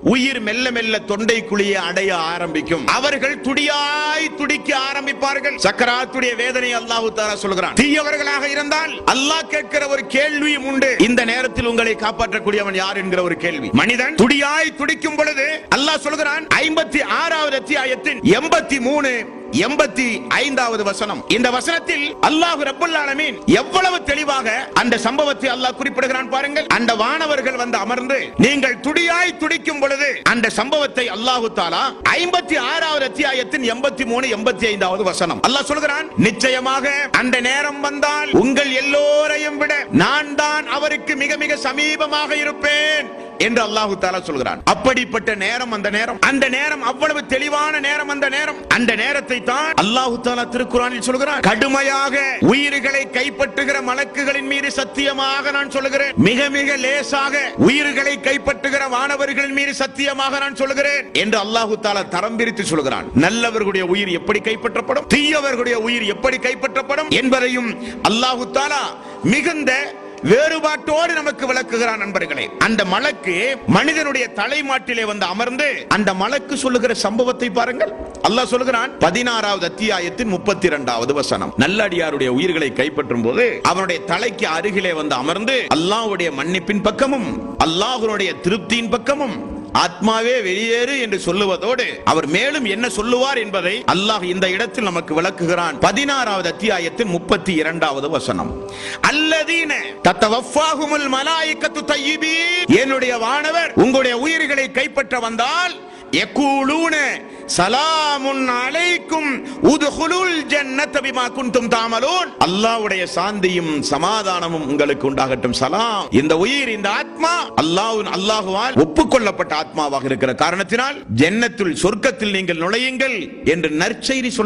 உயிர் மெல்ல மெல்ல தொண்டை குழியை அடைய ஆரம்பிக்கும். அவர்கள் துடியாய் துடிக்க ஆரம்பிப்பார்கள். சக்கராத்துடைய வேதனை அல்லாஹு தாரா சொல்கிறான். தீயவர்களாக இருந்தால் அல்லாஹ் கேட்கிற ஒரு கேள்வியும் உண்டு. இந்த நேரத்தில் உங்களை காப்பாற்றக்கூடியவன் யார் என்கிற ஒரு கேள்வி. மனிதன் துடியாய் துடிக்கும் பொழுது அல்லாஹ் சொல்கிறான் ஐம்பத்தி ஆறாவது அத்தியாயத்தின் எண்பத்தி மூணு எண்பத்தி ஐந்தாவது வசனம். இந்த வசனத்தில் அல்லாஹ் ரப்பல் ஆலமீன் எவ்வளவு தெளிவாக அந்த சம்பவத்தை அல்லாஹ் குறிப்பிடுகிறான் பாருங்கள். அந்த வானவர்கள் வந்து அமர்ந்து நீங்கள் துடியாய் துடிக்கும் பொழுது அந்த சம்பவத்தை அல்லாஹு தாலா ஐம்பத்தி ஆறாவது அத்தியாயத்தின் எண்பத்தி மூணு எண்பத்தி ஐந்தாவது வசனம். அல்லாஹ் சொல்கிறான் நிச்சயமாக அந்த நேரம் வந்தால் உங்கள் எல்லோரையும் விட நான் தான் அவருக்கு மிக மிக சமீபமாக இருப்பேன். என்று அல்லாஹு தாலா சொல்கிறான். அப்படிப்பட்ட நேரம் அந்த நேரம். அந்த நேரம் அவ்வளவு தெளிவான நேரம் அந்த நேரம். அந்த நேரத்தை தான் அல்லாஹு தாலா திருக்குறானில் சொல்கிறான். கடுமையாக உயிர்களை கைப்பற்றுகிற மலக்குகளின் மீது சத்தியமாக நான் சொல்லுகிறேன். மிக மிக லேசாக உயிர்களை கைப்பற்றுகிற வானவர்களின் மீது சத்தியமாக நான் சொல்லுகிறேன் என்று அல்லாஹு தாலா தரம் பிரித்து சொல்கிறான். நல்லவர்களுடைய உயிர் எப்படி கைப்பற்றப்படும்? தீயவர்களுடைய உயிர் எப்படி கைப்பற்றப்படும்? என்பதையும் அல்லாஹு தாலா மிகுந்த வேறுபாட்டோடு நமக்கு விளக்குகிறான் நண்பர்களே. அந்த மலக்கு மனிதனுடைய தலைமாட்டிலே வந்து அமர்ந்து அந்த மலக்கு சொல்லுகிற சம்பவத்தை பாருங்கள். அல்லாஹ் சொல்லுகிறான் பதினாறாவது அத்தியாயத்தின் முப்பத்தி இரண்டாவது வசனம். நல்லடியாருடைய உயிர்களை கைப்பற்றும் போது அவனுடைய தலைக்கு அருகிலே வந்து அமர்ந்து அல்லாஹ்வுடைய மன்னிப்பின் பக்கமும் அல்லாஹ்வுடைய திருப்தியின் பக்கமும் ஆத்மாவே வெளியேறு என்று சொல்லுவதோடு அவர் மேலும் என்ன சொல்லுவார் என்பதை அல்லாஹ் இந்த இடத்தில் நமக்கு விளக்குகிறான். பதினாறாவது அத்தியாயத்தின் முப்பத்தி இரண்டாவது வசனம். அல்லதீன தத்தவஃபாகுமுல் மலாயிக்கத்து தய்யிபீன். என்னுடைய வானவர் உங்களுடைய உயிர்களை கைப்பற்ற வந்தால் யக்கூலூன சலாமுன் அலைக்கும் உதுகுலுல் ஜன்னத பிமா குன்தும் தாமலூன். அல்லாஹ்வுடைய சாந்தியும் சமாதானமும் உங்களுக்கு உண்டாகட்டும். சலாம். இந்த உயிர் இந்த ஆத்மா அல்லாஹ் அல்லாஹுவால் ஒப்புக்கொள்ளப்பட்ட ஆத்மாவாக இருக்கிற காரணத்தினால் ஜென்னத்தில் சொர்க்கத்தில் நீங்கள் நுழையுங்கள் என்று நற்செய்தி சொல்ல